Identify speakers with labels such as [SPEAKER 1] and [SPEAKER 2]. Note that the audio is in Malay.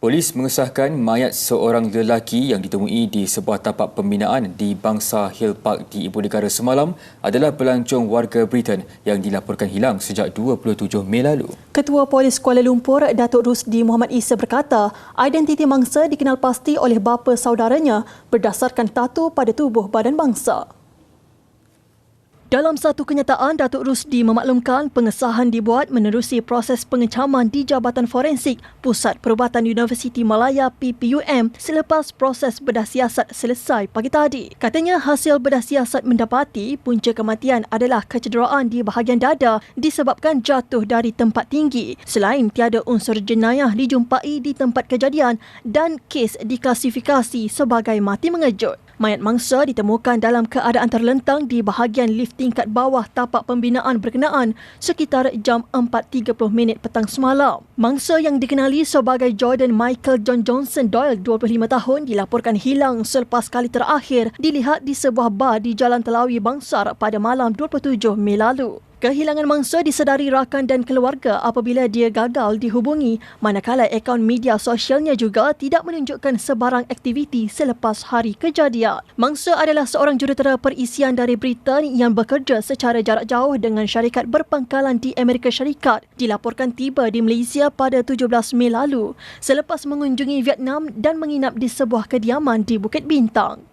[SPEAKER 1] Polis mengesahkan mayat seorang lelaki yang ditemui di sebuah tapak pembinaan di Bangsa Hill Park di Ibu Negara semalam adalah pelancong warga Britain yang dilaporkan hilang sejak 27 Mei lalu.
[SPEAKER 2] Ketua Polis Kuala Lumpur, Datuk Rusdi Muhammad Isa berkata, identiti mangsa dikenal pasti oleh bapa saudaranya berdasarkan tatu pada tubuh badan bangsa. Dalam satu kenyataan, Datuk Rusdi memaklumkan pengesahan dibuat menerusi proses pengecaman di Jabatan Forensik Pusat Perubatan Universiti Malaya PPUM selepas proses bedah siasat selesai pagi tadi. Katanya hasil bedah siasat mendapati punca kematian adalah kecederaan di bahagian dada disebabkan jatuh dari tempat tinggi. Selain tiada unsur jenayah dijumpai di tempat kejadian dan kes diklasifikasi sebagai mati mengejut. Mayat mangsa ditemukan dalam keadaan terlentang di bahagian lift tingkat bawah tapak pembinaan berkenaan sekitar jam 4.30 minit petang semalam. Mangsa yang dikenali sebagai Jordan Michael John Johnson Doyle 25 tahun dilaporkan hilang selepas kali terakhir dilihat di sebuah bar di Jalan Telawi Bangsar pada malam 27 Mei lalu. Kehilangan mangsa disedari rakan dan keluarga apabila dia gagal dihubungi manakala akaun media sosialnya juga tidak menunjukkan sebarang aktiviti selepas hari kejadian. Mangsa adalah seorang jurutera perisian dari Britain yang bekerja secara jarak jauh dengan syarikat berpangkalan di Amerika Syarikat. Dilaporkan tiba di Malaysia pada 17 Mei lalu selepas mengunjungi Vietnam dan menginap di sebuah kediaman di Bukit Bintang.